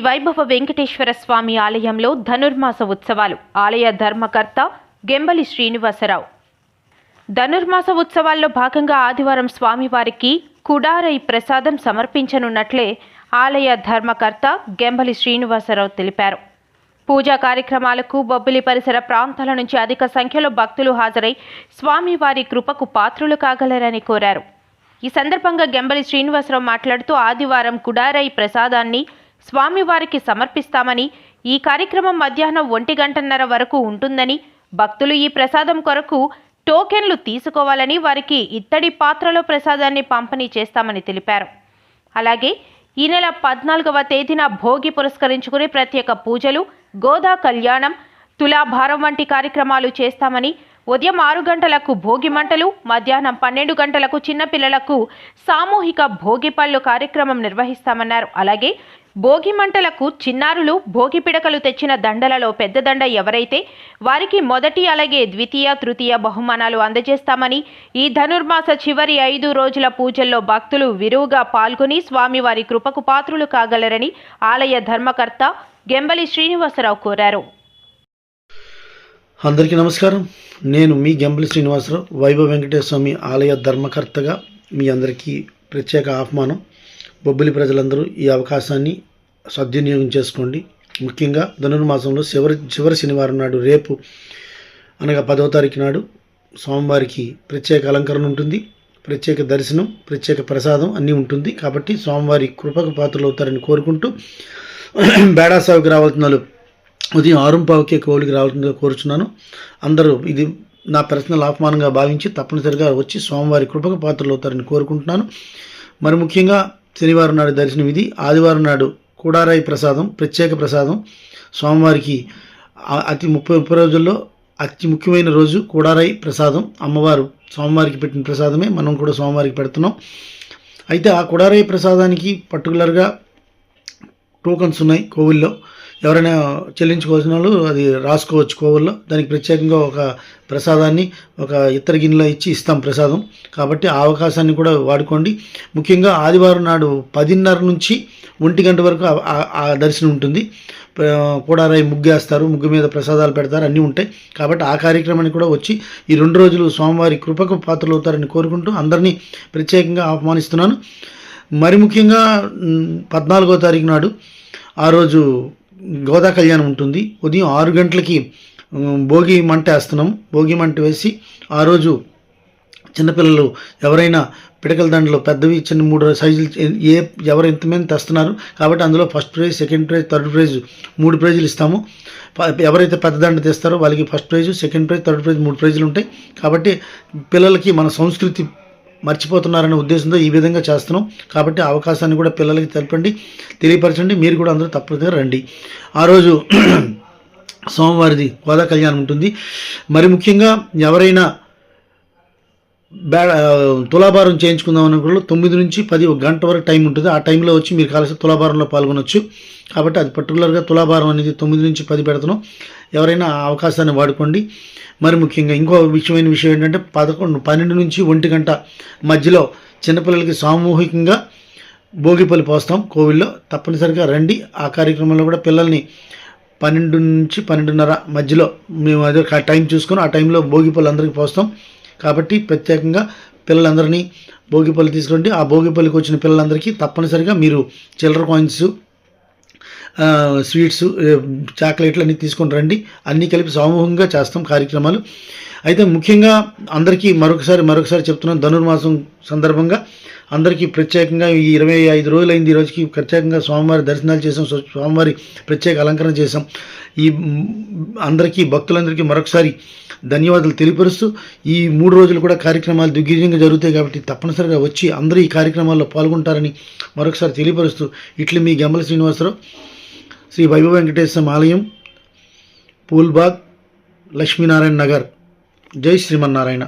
వైభవ వెంకటేశ్వర స్వామి ఆలయంలో ధనుర్మాస ఉత్సవాలు. ఆలయ ధర్మకర్త గెంబలి శ్రీనివాసరావు. ధనుర్మాస ఉత్సవాల్లో భాగంగా ఆదివారం స్వామివారికి కుడారై ప్రసాదం సమర్పించనున్నట్లే ఆలయ ధర్మకర్త గెంబలి శ్రీనివాసరావు తెలిపారు. పూజా కార్యక్రమాలకు బొబ్బిలి పరిసర ప్రాంతాల నుంచి అధిక సంఖ్యలో భక్తులు హాజరై స్వామివారి కృపకు పాత్రులు కాగలరని కోరారు. ఈ సందర్భంగా గెంబలి శ్రీనివాసరావు మాట్లాడుతూ ఆదివారం కుడారై ప్రసాదాన్ని స్వామివారికి సమర్పిస్తామని ఈ కార్యక్రమం మధ్యాహ్నం ఒంటి గంటన్నర వరకు ఉంటుందని భక్తులు ఈ ప్రసాదం కొరకు టోకెన్లు తీసుకోవాలని వారికి ఇత్తడి పాత్రలో ప్రసాదాన్ని పంపిణీ చేస్తామని తెలిపారు. అలాగే ఈ నెల పద్నాలుగవ తేదీన భోగి పురస్కరించుకుని ప్రత్యేక పూజలు గోదా కళ్యాణం తులాభారం వంటి కార్యక్రమాలు చేస్తామని ఉదయం ఆరు గంటలకు భోగి మంటలు మధ్యాహ్నం పన్నెండు గంటలకు చిన్నపిల్లలకు సామూహిక భోగి పళ్ళు కార్యక్రమం నిర్వహిస్తామన్నారు. అలాగే భోగి మంటలకు చిన్నారులు భోగి పిడకలు తెచ్చిన దండలలో పెద్ద దండ ఎవరైతే వారికి మొదటి అలాగే ద్వితీయ తృతీయ బహుమానాలు అందజేస్తామని ఈ ధనుర్మాస చివరి ఐదు రోజుల పూజల్లో భక్తులు విరువుగా పాల్గొని స్వామివారి కృపకు పాత్రులు కాగలరని ఆలయ ధర్మకర్త గెంబలి శ్రీనివాసరావు కోరారు. అందరికీ నమస్కారం. నేను మీ గంబలి శ్రీనివాసరావు వైభవ వెంకటేశ్వర స్వామి ఆలయ ధర్మకర్తగా మీ అందరికీ ప్రత్యేక ఆహ్వానం. బొబ్బిలి ప్రజలందరూ ఈ అవకాశాన్ని సద్వినియోగం చేసుకోండి. ముఖ్యంగా ధనుర్మాసంలో చివరి చివరి శనివారం నాడు రేపు అనగా పదవ తారీఖు నాడు స్వామివారికి ప్రత్యేక అలంకరణ ఉంటుంది. ప్రత్యేక దర్శనం ప్రత్యేక ప్రసాదం అన్నీ ఉంటుంది. కాబట్టి స్వామివారి కృపకు పాత్రలు అవుతారని కోరుకుంటూ బేడాసాగుకి రావాల్సిన ఉదయం ఆరుంపావుకే కోవిలికి రావాల్సిందిగా కోరుచున్నాను. అందరూ ఇది నా పర్సనల్ అపమానంగా భావించి తప్పనిసరిగా వచ్చి స్వామివారి కృపకు పాత్రలు అవుతారని కోరుకుంటున్నాను. మరి ముఖ్యంగా శనివారం నాడు దర్శనం ఇది ఆదివారం నాడు కూడారాయి ప్రసాదం ప్రత్యేక ప్రసాదం. స్వామివారికి అతి ముప్పై ముప్పై రోజుల్లో అతి ముఖ్యమైన రోజు కూడారాయి ప్రసాదం. అమ్మవారు స్వామివారికి పెట్టిన ప్రసాదమే. మనం కూడా స్వామివారికి పెడుతున్నాం. అయితే ఆ కుడారాయి ప్రసాదానికి పర్టికులర్గా టోకన్స్ ఉన్నాయి కోవిల్లో. ఎవరైనా చెల్లించుకోవాల్సిన వాళ్ళు అది రాసుకోవచ్చు కోవుల్లో. దానికి ప్రత్యేకంగా ఒక ప్రసాదాన్ని ఒక ఇతర గిన్నెలో ఇచ్చి ఇస్తాం ప్రసాదం. కాబట్టి ఆ అవకాశాన్ని కూడా వాడుకోండి. ముఖ్యంగా ఆదివారం నాడు పదిన్నర నుంచి ఒంటి గంట వరకు ఆ- దర్శనం ఉంటుంది. కూడారాయి ముగ్గేస్తారు ముగ్గు మీద ప్రసాదాలు పెడతారు. అన్నీ ఉంటాయి. కాబట్టి ఆ కార్యక్రమానికి కూడా వచ్చి ఈ రెండు రోజులు స్వామివారి కృపకు పాత్రలు అవుతారని కోరుకుంటూ అందరినీ ప్రత్యేకంగా ఆహ్వానిస్తున్నాను. మరి ముఖ్యంగా పద్నాలుగో తారీఖు నాడు ఆ రోజు గోదా కళ్యాణం ఉంటుంది. ఉదయం ఆరు గంటలకి భోగి మంట వేస్తున్నాం. భోగి మంట వేసి ఆ రోజు చిన్నపిల్లలు ఎవరైనా పిడకల దండలు పెద్దవి చిన్న మూడు సైజులు ఏ ఎవరు ఎంతమంది తెస్తున్నారు కాబట్టి అందులో first prize second prize third prize మూడు ప్రైజులు ఇస్తాము. ఎవరైతే పెద్ద దండ తెస్తారో వాళ్ళకి first prize second prize third prize మూడు ప్రైజులు ఉంటాయి. కాబట్టి పిల్లలకి మన సంస్కృతి మర్చిపోతున్నారనే ఉద్దేశంతో ఈ విధంగా చేస్తున్నాం. కాబట్టి అవకాశాన్ని కూడా పిల్లలకి తెలపండి. తెలియపరచండి. మీరు కూడా అందరూ తప్పనిసరిగా రండి. ఆ రోజు సోమవారిది గోదా కళ్యాణం ఉంటుంది. మరి ముఖ్యంగా ఎవరైనా బ్యా తులాభారం చేయించుకుందాం అనుకున్న తొమ్మిది నుంచి పది ఒక గంట వరకు టైం ఉంటుంది. ఆ టైంలో వచ్చి మీరు కలిసి తులాభారంలో పాల్గొనవచ్చు కాబట్టి అది పర్టికులర్గా తులాభారం అనేది తొమ్మిది నుంచి పది పెడతాను ఎవరైనా ఆ అవకాశాన్ని వాడుకోండి. మరి ముఖ్యంగా ఇంకో విషయమైన విషయం ఏంటంటే పదకొండు పన్నెండు నుంచి ఒంటి గంట మధ్యలో చిన్నపిల్లలకి సామూహికంగా భోగిపల్లి పోస్తాం కోవిల్లో తప్పనిసరిగా రండి. ఆ కార్యక్రమంలో కూడా పిల్లల్ని పన్నెండు నుంచి పన్నెండున్నర మధ్యలో మేము అదే టైం చూసుకొని ఆ టైంలో భోగిపల్లి అందరికీ పోస్తాం. కాబట్టి ప్రత్యేకంగా పిల్లలందరినీ భోగిపల్లి తీసుకుంటే ఆ భోగిపల్లికి వచ్చిన పిల్లలందరికీ తప్పనిసరిగా మీరు చిల్లర కాయిన్స్ స్వీట్స్ చాక్లెట్లు అన్నీ తీసుకొని రండి. అన్నీ కలిపి సమూహంగా చేస్తాం కార్యక్రమాలు. అయితే ముఖ్యంగా అందరికీ మరొకసారి మరొకసారి చెప్తున్నాం ధనుర్మాసం సందర్భంగా అందరికీ ప్రత్యేకంగా ఈ ఇరవై ఐదు రోజులైంది ఈ రోజుకి ప్రత్యేకంగా స్వామివారి దర్శనాలు చేసాం స్వామివారి ప్రత్యేక అలంకరణ చేసాం ఈ అందరికీ భక్తులందరికీ మరొకసారి ధన్యవాదాలు తెలియపరుస్తూ ఈ మూడు రోజులు కూడా కార్యక్రమాలు దిగ్విజయంగా జరుగుతాయి కాబట్టి తప్పనిసరిగా వచ్చి అందరూ ఈ కార్యక్రమాల్లో పాల్గొంటారని మరొకసారి తెలియపరుస్తూ ఇట్లు మీ గమ్మల శ్రీనివాసరావు. శ్రీ వైభవ వెంకటేశ్వర ఆలయం పూల్బాగ్ లక్ష్మీనారాయణ నగర్. జై శ్రీమన్నారాయణ.